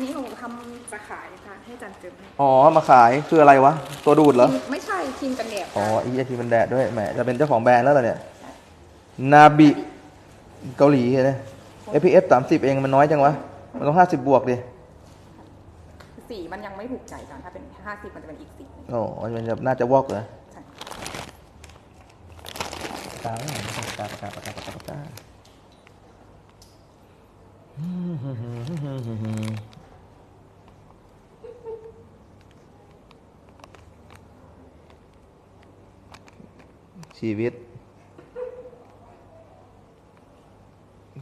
นนี้หนูทำจะขายค่ะให้จันเจิมให้อ๋อ มาขายคืออะไรวะ ตัวดูดเหรอ ไม่ใช่ครีมกันแดดอ๋อค่ะไอีไอทีมันแดดด้วยแหมจะเป็นเจ้าของแบรนด์แล้วเหรอเนี่ย นาบิ เกาหลีเหรอ FPS สามสิบเองมันน้อยจังวะ มันต้องห้าสิบบวกดิ สีมันยังไม่ถูกใจกันถ้าเป็นห้าสิบมันจะเป็นอีกสีหนึ่งโอ้มันจะน่าจะวอกเหรอใช่ตาตาตาตาตาตาตา ชีวิต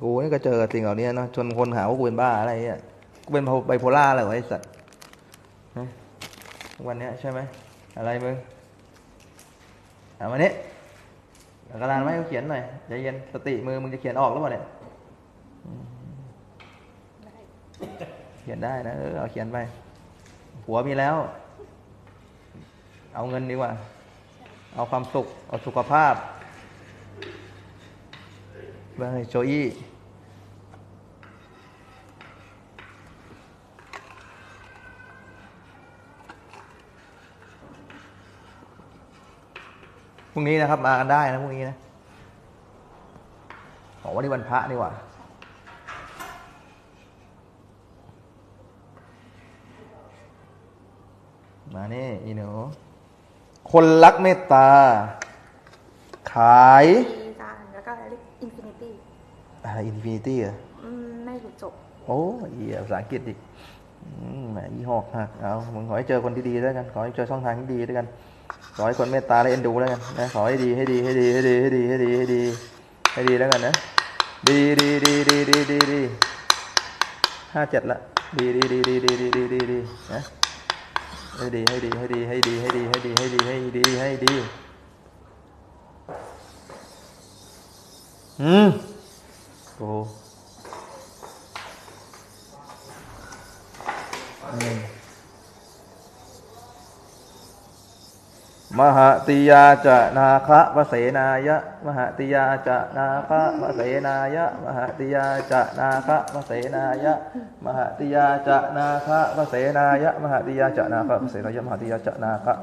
กูนี่ก็เจอสิ่งเหล่านี้นะจนคนหาว่ากูเป็นบ้าอะไรเงี้ยกูเป็นไบโพล่าอะไรวะไอ้สัตว์วันเนี้ยใช่ไหมอะไรมึงเอามานี้กระดานมาให้กูเขียนหน่อยใจเย็นสติมือมึงจะเขียนออกหรือเปล่าเนี่ยเขียนได้นะเออเอาเขียนไปผัวมีแล้ว เอาเงินดีกว่า เอาความสุข เอาสุขภาพไปโจอี้พรุ่งนี้นะครับมากันได้นะพรุ่งนี้นะบอกว่านี่วันพระนี่หว่ามานี่อีหนู คนรักเมตตา ขายมีจานแล้วก็อินฟินิตี้อะไรอินฟินิตี้อะไม่ถูกจบ โอ้ยเหี้ยภาษาอังกฤษอีกอืมแหมยี่หอกหักเอามึงขอให้เจอคนที่ดีด้วยกัน ขอให้เจอช่องทางที่ดีด้วยกัน ขอให้คนเมตตาและเอ็นดูแล้วกันนะขอให้ดีให้ดีให้ดีให้ดีให้ดีให้ดีให้ดีให้ดีแล้วกันนะ ดีดีดีดีดีดีดีห้าเจ็ดละ ดีดีดีดีดีดีดีดีดีนะ ให้ดีให้ดีให้ดีให้ดีให้ดีให้ดีให้ดีให้ดีให้ดีอื มหาติยาจะนาคะวเสนายะ มหาติยาจะนาคะวเสนายะ มหาติยาจะนาคะวเสนายะ มหาติยาจะนาคะวเสนายะ มหาติยาจะนาคะวเสนายะ มหาติยาจะนาคะ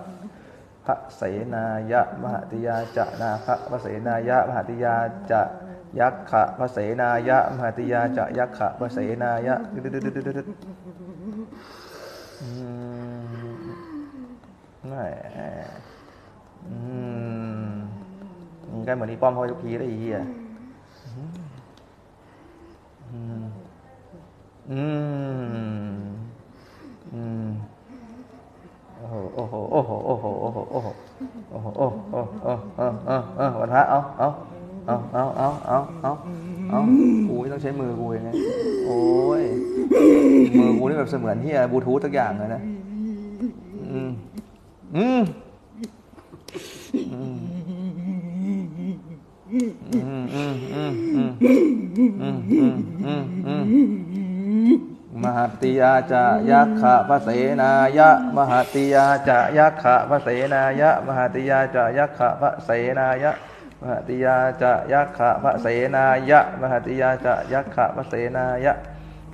พระเสนายะ มหาติยาจะนาคะวเสนายะ มหาติยาจะยักขะพระเสนายะ มหาติยาจะยักขะพระเสนายะดึดดึดดึดดึดดึด อืมมอืมนี่ก็เหมือนอีป้อมเขาทุกทีเลยไอ้เหี้ยอืมอืมอืมโอ้โหโอ้โหโอ้โหโอ้โหโอ้โหโอ้โหโอ้โหโอ้โหโอ้โหโอ้โหเออเออเออวันพระเอาเอาเอาเอาเอาเอาเอาเอากูไม่ต้องใช้มือกูเองไงโอ้ยมือกูนี่แบบเสมือนที่บลูทูธทุกอย่างเลยนะอืมอืม มหัติยาจะยักขะพระเสนายะมหัติยาจะยักขะพระเสนายะมหัติยาจะยักขะพระเสนายะมหัติยาจะยักขะพระเสนายะมหัติยาจะยักขะพระเสนายะ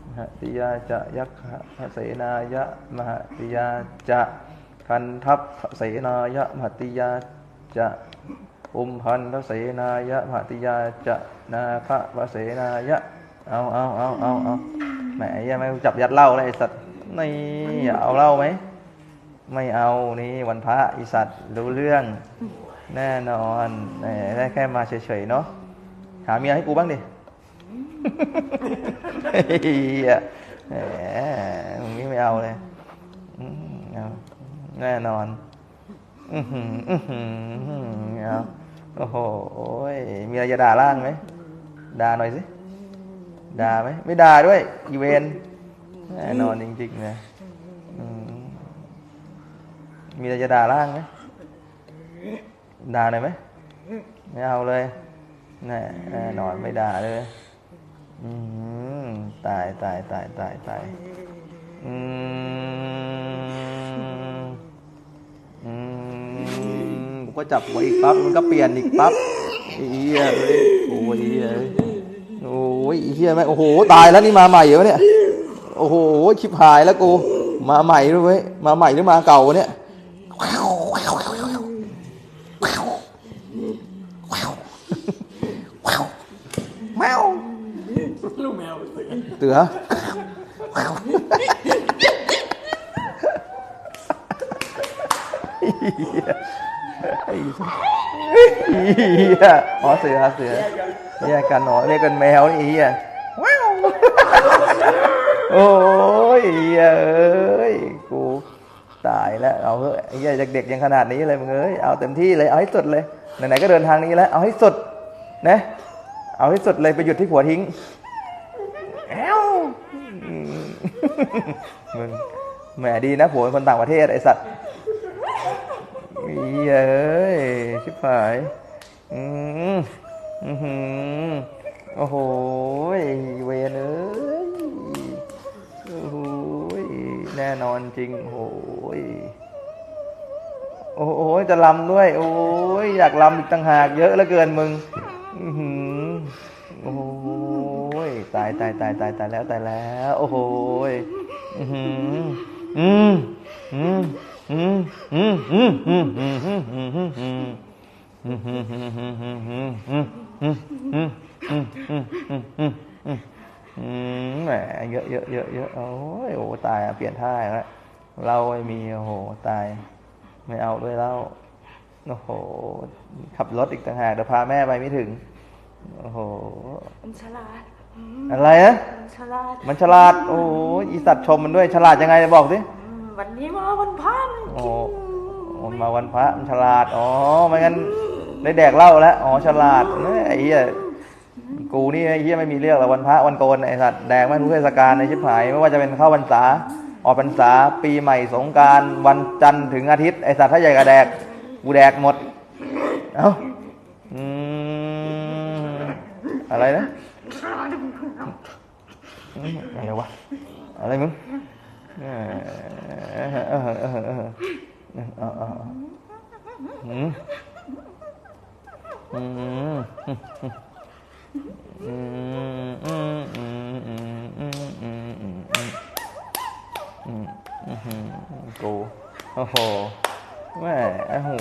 มหัติยาจะยักขะพระเสนายะ มหัตติยาจะ คันทัพเสนายะมหาติยาจะอุมพันพระเสนายะมหาติยาจะนาคะพระเสนายะเอาเอาเอาเอาเอาแหมยังไม่จับยัดเหล้าเลยไอ้สัตว์นี่เอาเหล้าไหมไม่เอานี่วันพระไอีสัตว์รู้เรื่องแน่นอนแหมได้แค่มาเฉยๆเนาะหาเมียให้กูบ้างดิเฮียแหมมึงนี่ไม่เอาเลยเอา แน่นอน อือหืออือหืออื้อหือเอาโอ้โหยมีอะไรจะด่าล่างไหมด่าหน่อยสิด่าไหมไม่ด่าด้วยอีเวนแน่นอนจริงๆเลยอืมมีอะไรจะด่าล่างไหมด่าหน่อยไหมไม่เอาเลยแน่แน่นอนไม่ด่าเลยตายตายตายตายตายอืม อืมกูก็จับหัวอีกปั๊บมันก็เปลี่ยนอีกปั๊บไอ้เหี้ยเลยโอ้ยเหี้ยโอ้ยไอ้เหี้ยไหมโอ้โหตายแล้วนี่มาใหม่เหรอเนี่ยโโอ้โหชิบหายแล้วกูมาใหม่ด้วยเว้ยมาใหม่หรือมาเก่าวะเนี่ยแมวลูกแมวเสือเตือไอ้เหี้ยอ๋อเสือเสือแยกกันหนอเรียกกันแมวนี่เหี้ยว้าวโอ้ยเหี้ยเอ้ยกูตายแล้วเอาเถอะไอ้เหี้ยเด็กๆยังขนาดนี้เลยมึงเอ้ยเอาเต็มที่เลยเอาให้สุดเลยไหนๆก็เดินทางนี้แล้ว เอาให้สุดนะเอาให้สุดเลยไปหยุดที่ผัวทิ้งแอวมึงแหมดีนะผัวเป็นคนต่างประเทศไอสัตว์ เอ้ยชิบหาย อืมอือหือโอ้โหเวนเอ้ยโอ้โหแน่นอนจริงโอ้โหยโอ้โหจะลำด้วย โอ้ยอยากลำอีกต่างหากเยอะเหลือเกินมึงอือหือโอ้โหยตายตายตายตายตายแล้วตายแล้ว โอ้โหยอือหืออืมอืมอืม แหมเยอะเยอะเยอะเยอะโอ้ยโอ้ตายเปลี่ยนท่าแล้วเราไม่มีโอ้โหตาย ไม่เอาด้วยแล้วโอ้โห ขับรถอีกต่างหากเดี๋ยวพาแม่ไปไม่ถึง โอ้โห มันฉลาด อะไรนะมันฉลาด มันฉลาด โอ้โหอีสัตว์ชมมันด้วย ฉลาดยังไงบอกสิ วันนี้มาวันพระมันโอ้กินมันมาวันพระมันฉลาด อ๋อ ไม่งั้นได้แดกเหล้าแล้ว อ๋อ ฉลาดเอ้ยไอ้เหี้ย กูนี่ไอ้เหี้ยไม่มีเรื่องหรอกวันพระวันโกนไอ้สัตว์แดกไม่ทุกเทศกาลในชิบหาย ไม่ว่าจะเป็นเข้าพรรษา ออกพรรษา ปีใหม่ สงกรารวันจันทร์ถึงอาทิตย์ ไอ้สัตว์ถ้าใหญ่กว่าแดก กูแดกหมด เอ้าอืมอะไรนะอืมอะไรวะ อะไรมึง กูโอ้โหแม่ไอ้หู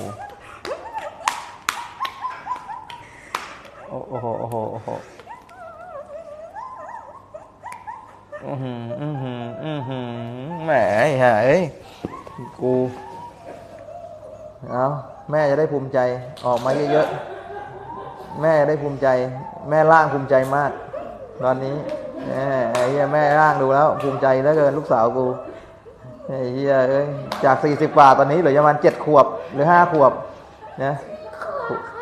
โอ้โหโอ้โหโอ้โห อือหืออือหืออือหือแหมไอ้ห่เอ้ยกูเอาแม่จะได้ภูมิใจออกมาเยอะๆแม่ได้ภูมิใจ แม่ร่างภูมิใจมาก ตอนนี้แมไอ้เหี้ยแม่ร่างดูแล้ว ภูมิใจเหลือเกินลูกสาวกูไอ้เหี้ยเอ้ยจากสี่สิบกว่าตอนนี้เหลือประมาณเจ็ดขวบหรือห้าขวบนะ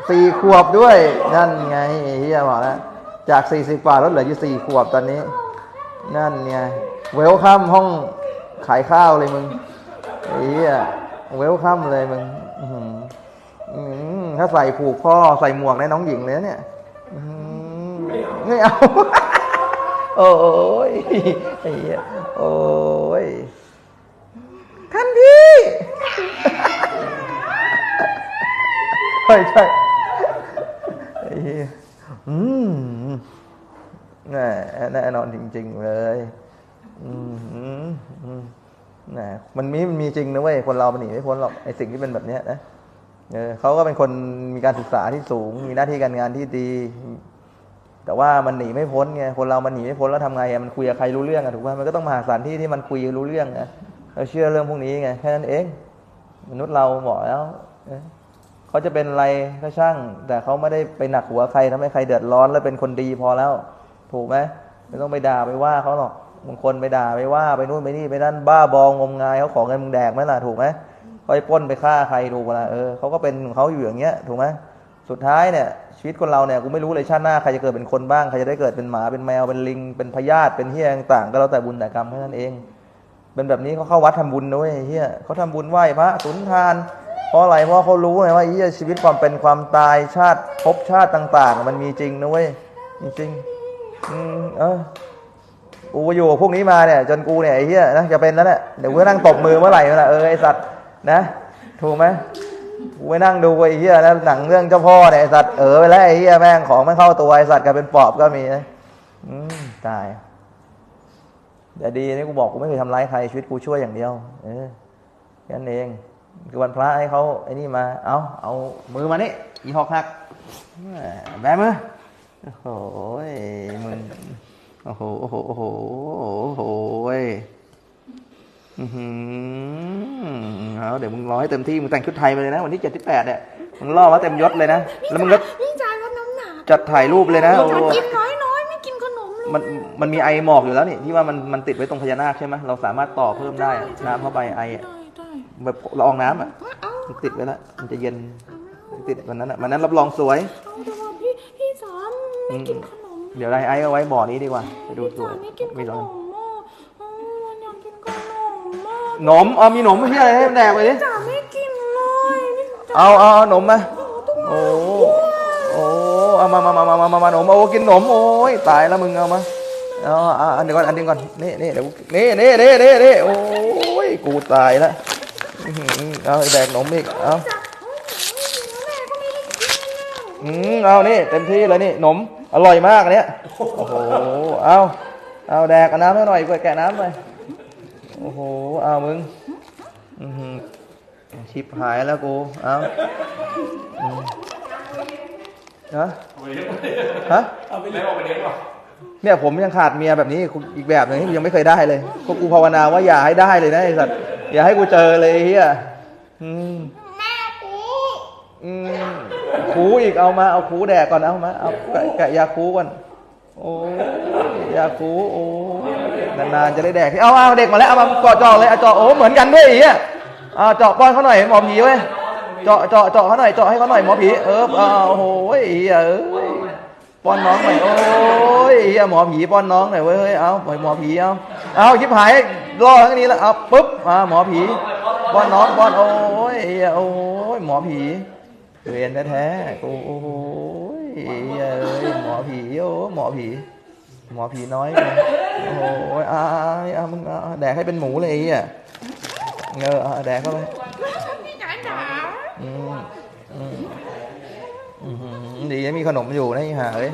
สี่ขวบด้วยนั่นไงไอ้เหี้ยบอกแล้วจากสี่สิบกว่าลดเหลืออยู่สี่ขวบตอนนี้ นั่นไงเวลคัมห้องขายข้าวเลยมึงไอ้เหี้ยเวลคัมเลยมึงถ้าใส่ผูกพ่อใส่หมวกในน้องหญิงเลยเนี่ยไม่เอา โอ้ยไอ้เียโอ้ยทันทีใช่ใช่ไอ้เหี้ยอืม แน่แน่นอนจริง ๆ เลยอืมอืมอืมแหมมันมีมันมีจริงนะเว้ยคนเรามันหนีไม่พ้นหรอกไอสิ่งที่เป็นแบบเนี้ยนะเออเขาก็เป็นคนมีการศึกษาที่สูง มีหน้าที่การงานที่ดี แต่ว่ามันหนีไม่พ้นไงคนเรามันหนีไม่พ้นแล้วทำไงมันคุยกับใครรู้เรื่องอะถูกป่ะมันก็ต้องมาหาสถานที่ที่มันคุยรู้เรื่องนะเราเชื่อเรื่องพวกนี้ไงแค่นั้นเอง มนุษย์เราบอกแล้วเขาจะเป็นอะไรก็ช่าง แต่เขาไม่ได้ไปหนักหัวใครทำให้ใครเดือดร้อน แล้วเป็นคนดีพอแล้ว ถูกไหมไม่ต้องไปด่าไปว่าเขาหรอกบางคนไปด่าไปว่าไปนู่นไปนี่ไปนั่นบ้าบองงมงายเขาของเงินมึงแดกไหมล่ะถูกไหมเขาไปป้นไปฆ่าใครถูกปะล่ะเออเขาก็เป็นของเขาอยู่อย่างเงี้ยถูกไหมสุดท้ายเนี่ยชีวิตคนเราเนี่ยกูไม่รู้เลยชาติหน้าใครจะเกิดเป็นคนบ้างใครจะได้เกิดเป็นหมาเป็นแมวเป็นลิง เป็นพยาธิเป็นเฮียต่างก็แล้วแต่บุญแต่กรรมแค่นั้นเอง เป็นแบบนี้เขาเข้าวัดทำบุญนะเว้ยเฮียเขาทำบุญไหว้พระสุนทานเพราะอะไรเพราะเขารู้ไงว่าเฮียชีวิตความเป็นความตายชาติภพชาติต่าง ๆ มันมีจริงนะเว้ยจริง อืมเออกูอยู่กับพวกนี้มาเนี่ย จนกูเนี่ยไอ้เหี้ยนะจะเป็นแล้วเนี่ยเดี๋ยวกูนั่งตบมือเมื่อไหร่เมื่อไหร่เออไอ้สัตว์นะถูกไหมกูไปนั่งดูไอ้เหี้ยนะหนังเรื่องเจ้าพ่อเนี่ยไอ้สัตว์เออไปแล้วไอ้เหี้ยแม่งของไม่เข้าตัวไอ้สัตว์กลายเป็นปอบก็มีนะอืมตายแต่ดีนี่กูบอกกูไม่เคยทำร้ายใครชีวิตกูช่วยอย่างเดียว เออแค่นั้นเองคือวันพระให้เขาไอ้นี่มา เอาเอามือมานี่อีหอกหักแบมือ โอ้โหยมึงโอ้โหโอ้โหโอ้โหโอ้โหยอื้อหือเอาเดี๋ยวมึงรอให้เต็มที่มึงแต่งชุดไทยมาเลยนะวันที่เจ็ดที่แปดเนี่ยมึงล่อมาเต็มยศเลยนะแล้วมึงก็พี่จายลดน้ำหนักจัดถ่ายรูปเลยนะโอ้โหกินน้อยน้อยๆไม่กินขนมเลยมันมันมีไอหมอกอยู่แล้วนี่ที่ว่ามันมันติดไว้ตรงพญานาคใช่ไหมเราสามารถต่อเพิ่มได้น้ำเข้าไปไออะได้ได้แบบละอองน้ำอะเอามันติดไว้แล้วมันจะเย็นติดวันนั้นอะวันนั้นรับรองสวย ไม่กินขนมเดี๋ยวไอไอเอาไว้บ่อนี้ดีกว่า ไปดูพี่สวสายมไม่กินขมีนรอยมอะเอออยากกินขนมอะหนมเอามีหนมไม่ใช่อะไรให้มันแดกไปดิจ๋าไม่กินเลยพี่จ๋าเอาเอาเอาหนมมาโอ้โอ้เอามามามามามามามาหนมโอ้กินหนมโอ้ยตายแล้วมึงเอามาเอาเอาอันเดียวก่อนอันเดียวก่อนนี่นี่เดี๋ยวนี่นี่นี่นี่นี่โอ้ยกูตายแล้วอื้อหือเอาแดกหนมอีกเอาจ๋าเฮ้ยแม่ก็ไม่ได้กินแล้วอืมเอานี่เต็มที่เลยนี่หนม อร่อยมากอันเนี้ยโอ้โหเอาเอาแดกเอาน้ำให้หน่อยกแกะน้ำหน่อยโอ้โหเอามึงอื้อหือชิบหายแล้วกูเอาอืมฮะฮะเอาไปเลี้ยงเอาไปเลี้ยงหรอเนี่ยผมยังขาดเมียแบบนี้อีกแบบหนึ่งที่ยังไม่เคยได้เลยก็กูภาวนาว่าอย่าให้ได้เลยนะไอ้สัตว์อย่าให้กูเจอเลยไอ้เฮียอืมแม่กูอืม คูอีกเอามาเอาคูแดกก่อนเอามาเอาแกะกะยาคูก่อนโอ้ยาคูโอ้นานๆจะได้แดกเอาเอาเด็กมาแล้วเอามาเจาะจาะเลยเอาเจาะโอ้เหมือนกันด้วยอ้เหี้ยเอาเจาะป้อนเขาหน่อยหมอผีเว้ยเจาะเจาะเจาะเขาหน่อยเจาะให้เขาหน่อยหมอผีเออโอ้โหไอ้เหี้ยเอ้ยป้อนน้องหน่อยโอ้ยอีหมอผีป้อนน้องหน่อยเว้ยเฮ้ยเอาปล่อยหมอผีเอาเอายิบหายล่อทั้งนี้แล้วเอาปุ๊บมาหมอผีป้อนน้องป้อนโอ้ยไอ้เหี้ยโอ้ยหมอผี เวียนแท้ๆโอ้โหเอ้ยหมอผีโอ้หมอผี หมอผีน้อยโอ้โหอ่าอ่ามึงแดกให้เป็นหมูเลยอ้เหี้ยเออแดกเข้าไปพี่จ๋าจ๋าอืมอืมอืมดีมีขนมอยู่นะหาเอ้ย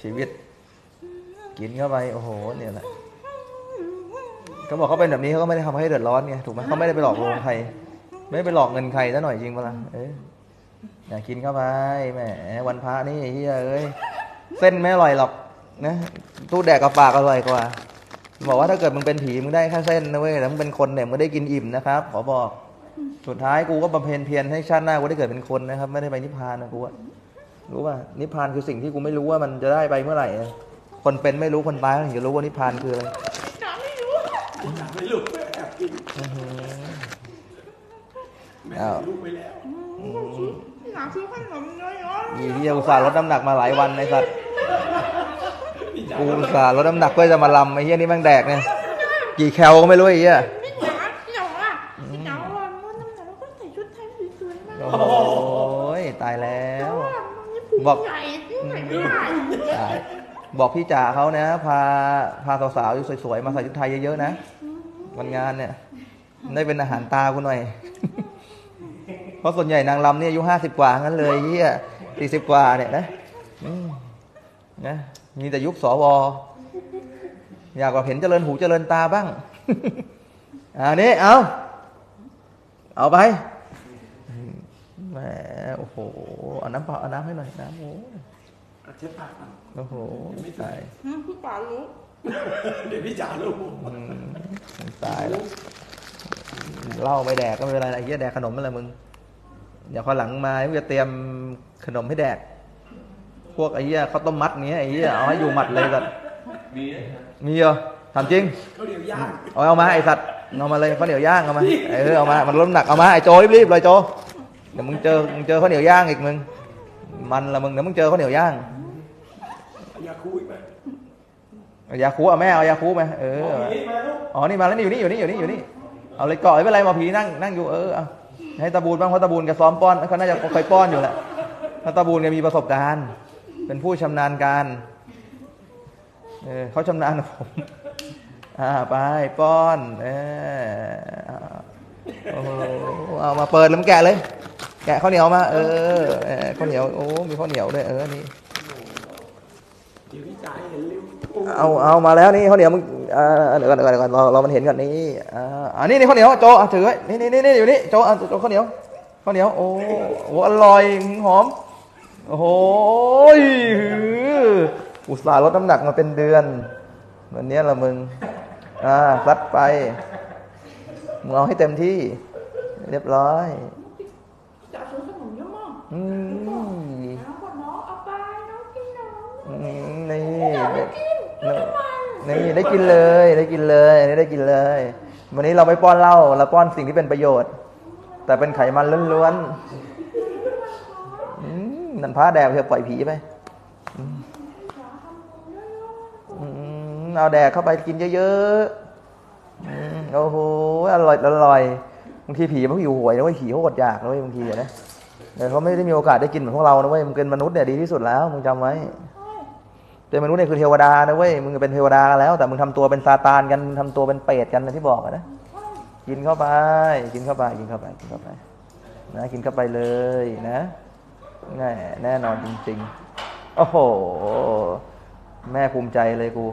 ชีวิต กินเข้าไปโอ้โหเนี่ยแหละเขาบอกเขาเป็นแบบนี้เขาก็ไม่ได้ทำให้เดือดร้อนไงถูกไหมเขาไม่ได้ไปหลอกลวงใคร ไม่ได้ไปหลอกเงินใครซะหน่อยจริงปะล่ะเอ อยากกินเข้าไปแหมวันพระนี่เฮียเอ้ยเส้นไม่อร่อยหรอกนะตู้แดกกับปากอร่อยกว่า บอกว่าถ้าเกิดมึงเป็นผีมึงได้แค่เส้นนะเว้ยแต่มึงเป็นคนเนี่ยมึงได้กินอิ่มนะครับ ขอบอกสุดท้ายกูก็บำเพ็ญเพียรให้ชาติหน้ากูได้เกิดเป็นคนนะครับ ไม่ได้ไปนิพพานนะกูรู้ป่ะนิพพานคือสิ่งที่กูไม่รู้ว่ามันจะได้ไปเมื่อไหร่คนเป็นไม่รู้คนตายถึงจะรู้ว่านิพพานคืออะไรไม่รู้ไม่รู้แอบกินอื้อหือแม่อ้าวลูกไปแล้ว อยากซื้อขนมเยอะอีเฮียอุตส่าห์ลดน้ำหนักมาหลายวันไอ้สัตว์กูอุตส่าห์ลดน้ำหนักเพื่อจะมาลำไอ้เฮียนี่แม่งแดกเนี่ยกี่แคลก็ไม่รู้ไอ้เฮียๆพี่จ๋าพี่จ๋าอะพี่จ๋าวันนู้นน้ำหนักแล้วก็ใส่ชุดไทยสวยๆมาโอ้ยตายแล้วว่ามันนี่ผูกบอกใหญ่ที่ไหนไม่ได้ตายบอกพี่จ๋าเขานะ พาพาสาวๆสวยๆมาใส่ชุดไทยเยอะๆนะ วันงานเนี่ย ได้เป็นอาหารตากูหน่อยเพ ราะส่วนใหญ่นางรำเนี่ยอายุห้าสิบกว่างั้นเลยเฮียสี่สิบกว่าเนี่ยนะอืมนะมีแต่ยุคสวอยากว่าเห็นเจริญหูเจริญตาบ้างอ่านี่เอาเอาไปแหมโอ้โหเอาน้ำเปล่าเอาน้ำให้หน่อยน้ำโอ้เอาเช็ดปากก่อนโอ้โหตายพี่จ๋ารู้เดี๋ยวพี่จ๋าลูกอืมตายแล้วเหล้าไม่แดกก็ไม่เป็นไรไอ้เหี้ยแดกขนมอะไรมึง เดี๋ยวข้อหลังมามึงจะเตรียมขนมให้แดก พวกไอ้เหี้ยข้าวต้มมัดเงี้ยไอ้เหี้ยเอาให้อยู่หมัดเลยสัตว์มีมีเหรอถามจริงเขาวเหนียวย่างเอาเอามาไอ้สัตว์เอามาเลยข้าวเหนียวย่างเอามาเออเอามามันลดน้ำหนักเอามาไอ้โจรีบๆเลยโจเดี๋ยวมึงเจอมึงเจอข้าวเหนียวย่างอีกมึงมันละมึงเดี๋ยวมึงเจอข้าวเหนียวย่างเอายาคูอีกไหมเอายาคูเอาแม่เอายาคูไหมเออนี่มาลูกอ๋อนี่มาแล้วนี่อยู่นี่อยู่นี่อยู่นี่อยู่นี่เอาเลยเกาะไม่เป็นไรหมอผีนั่งนั่งอยู่เออเอา ให้ตาบูนบ้างเพราะตาบูนแกซ้อมป้อนเขาน่าจะเคยป้อนอยู่แหละเพราะตาบูนแกมีประสบการณ์ เป็นผู้ชำนาญการเออเขาชำนาญผมอ่าไปป้อนเออโอ้โหเอามาเปิดแล้วมันแกะเลย แกะข้าวเหนียวมา เออข้าวเหนียวโอ้มีข้าวเหนียวด้วยเออนี่เดี๋ยวพี่จ๋าเห็นเร็วเอาเอามาแล้วนี่ข้าวเหนียวมึง อ่าเดี๋ยวก่อนเดี๋ยวก่อนเดี๋ยวก่อนรอรอมันเห็นก่อนนี่อ่าอันนี้นี่ข้าวเหนียวโจอะถือไว้นี่นี่นี่นี่อยู่นี่โจอะโจข้าวเหนียวข้าวเหนียวโอ้โหอร่อยหอมโอ้โหอุตส่าห์ลดน้ำหนักมาเป็นเดือนวันนี้ละมึงอ่าซัดไปมึงเอาให้เต็มที่ เรียบร้อยจ๋าซื้อขนมเยอะมากอืมน้องบอก นี่ได้กินเลยได้กินเลยนี่ได้กินเลย วันนี้เราไม่ป้อนเหล้าเราป้อนสิ่งที่เป็นประโยชน์ แต่เป็นไขมันล้วนๆนั่นพระแดกเถอปล่อยผีไปเอาแดกเข้าไปกินเยอะๆโอ้โหอร่อยอร่อยบางทีผีมันหิวโหวยนะเว้ยผีเขาอดอยากนะเว้ยบางทีอะนะแต่เขาไม่ได้มีโอกาสได้กินเหมือนพวกเรานะเว้ยมึงเป็นมนุษย์เนี่ยดีที่สุดแล้วมึงจำไว้ เป็นมนุษย์เนี่ยคือเทวดานะเว้ยมึงเป็นเทวดาแล้ว แต่มึงทำตัวเป็นซาตานกันมึงทำตัวเป็นเปรตกันนะที่บอกนะกินเข้าไป กินเข้าไป กินเข้าไปกินเข้าไป นะ กินเข้าไปเลยนะแน่แน่นอนจริง ๆ โอ้โห แม่ภูมิใจเลยกู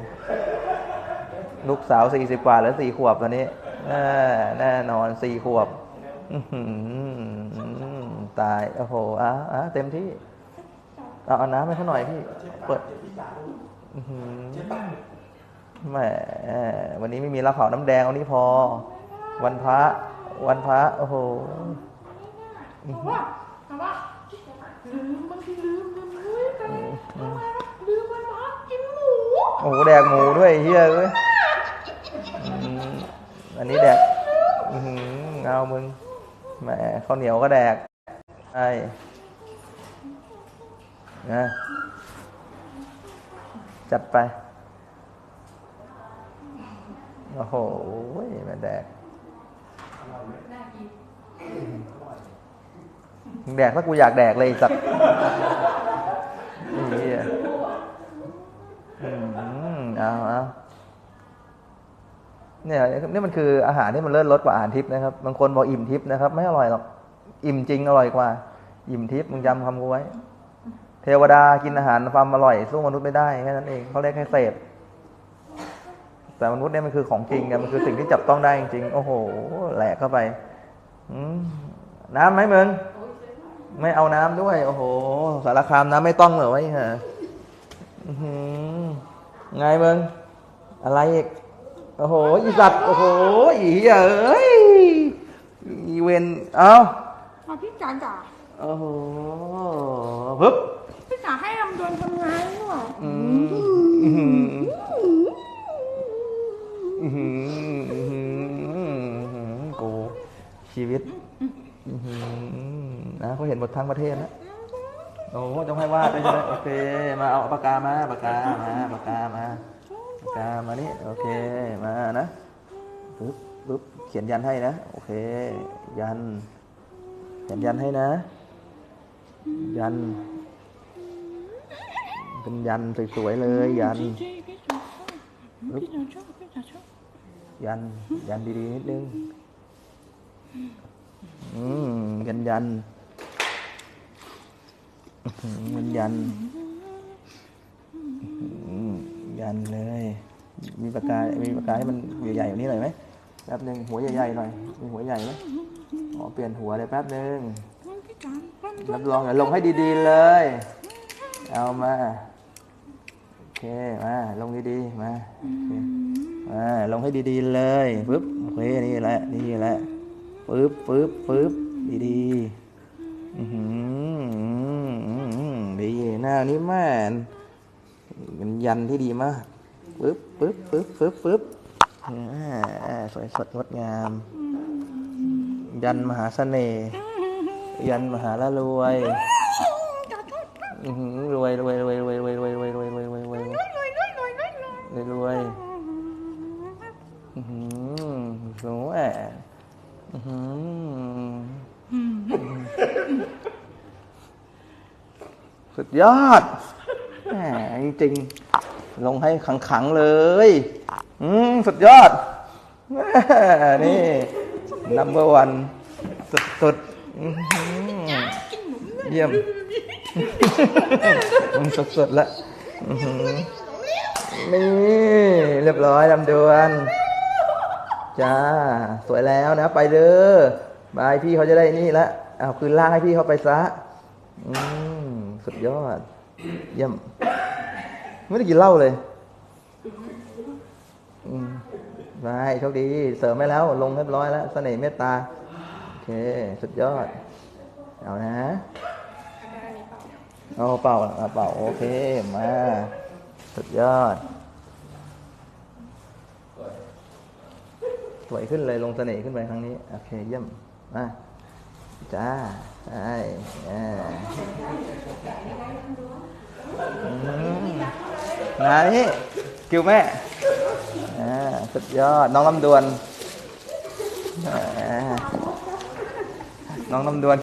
ลูกสาวสี่สิบกว่าแล้วสี่ขวบตอนนี้แน่แน่นอนสี่ขวบตาย โอ้โหอะอะเต็มที่ เอาเอาน้ำให้เขาหน่อยพี่ เปิดแหมวันนี้ไม่มีรับเผาน้ำแดงเอานี้พอ วันพระ วันพระ โอ้โหบอกว่าบอกว่าลืมบางทีลืมลืมลืมกันลืมวันพักกินหมูโอ้โหแดกหมูด้วยเฮียเว้ยอันนี้แดกอือหือเอามึงแหมข้าวเหนียวก็แดกไอ้ นะจัดไป โอ้โหม่แดกแดกถ้ากูอยากแดกเลยสัตว์ไอ้เหี้ยอืมเอาเอาเนี่ยนี่มันคืออาหารที่มันเลิศรสกว่าอาหารทิพย์นะครับ บางคนบอกอิ่มทิพย์นะครับ ไม่อร่อยหรอก อิ่มจริงอร่อยกว่า อิ่มทิพย์มึงจำคำกูไว้ เทวดากินอาหารความอร่อยสู้มนุษย์ไม่ได้แค่นั้นเองเขาเรียกแค่เสพแต่มนุษย์เนี่ยมันคือของจริงอะมันคือสิ่งที่จับต้องได้จริงๆโอ้โหแหลกเข้าไปอืมน้ำไหมมึงไม่เอาน้ำด้วย โอ้โห สารคามน้ำไม่ต้องเหรอวะไอ้ห่าอื้อหือไงมึงอะไรอีกโอ้โหอีสัตว์โอ้โหอีเหี้ยเอ้ยอีเวนเอาเอาพี่จ๋าจ๋าโอ้โหปึ๊บ พี่จ๋าให้ลำดวนทำงานด้วยอืมอื้อหืออือหืออือหืออือหือกูชีวิตอือหือนะเขาเห็นหมดทั้งประเทศนะโอ้ต้องให้วาดด้วยโอเค มาเอาปากกามาปากกามาปากกามาปากกามานี่โอเคมานะปึ๊บปึ๊บเขียนยันให้นะโอเค ยันเขียนยันให้นะ ยัน เป็นยันสวยๆเลย ยันพี่พี่จ๋าพี่จ๋าชอบพี่จ๋าชอบยัน ยันดีๆนิดนึง อืมยันยันอื้อหือมันยันอืมยันเลย มีปากกา มีปากกาให้มันใหญ่ๆอย่างนี้หน่อยไหมแป๊บหนึ่งหัวใหญ่ๆหน่อย มีหัวใหญ่ไหมอ๋อเปลี่ยนหัวเลยแป๊บหนึ่งพี่จ๋าลำดวนรับรองเดี๋ยวลงให้ดีๆเลย เอามาโอ เคมาลงดีๆมาอมาลงให้ดีๆเลยปึ๊บโอเคนี่แหละนี่แหละปึ๊บปึ๊บปึ๊บดีๆอือหืออื้อหือดีหน้านี้แม่นเป็นยันที่ดีมากปึ๊บปึ๊บปึ๊บปึ๊บปึ๊บอ่าสวยสดงดงาม ยันมหาเสน่ห์ยันมหาละรวย อื้อหือรวยรวยรวยรวยรวยรวยรวยรวยรวยรวยรวยรวยหน่อยหน่อยหน่อยหน่อยหน่อยรวยอื้อหือสวยอื้อหือสุดยอดแหมจริงๆลงให้ขังๆเลย อืมสุดยอดแหม่นี่ number one สุดๆอื้อหือเยี่ยม มึงสดๆแล้วอื้อหือนี่เรียบร้อยลำดวนจ้า สวยแล้วนะ ไปเด้อบายพี่เขาจะได้นี่ละเอาคืนล่างให้พี่เขาไปซะ อืมสุดยอด เยี่ยม ไม่ได้กินเหล้าเลย อืมไปโชคดี เสริมไปแล้ว ลงเรียบร้อยแล้ว เสน่ห์เมตตา โอเค สุดยอด เอานะ เอาเป่าเอาเป่าโอเค มา สุดยอด สวยขึ้นเลยลงเสน่ห์ขึ้นไปครั้งนี้ โอเค เยี่ยมมาจ้าใช่อ่าอืมมานี่คิวแม่สุดยอด น้องลำดวน น้องลำดวน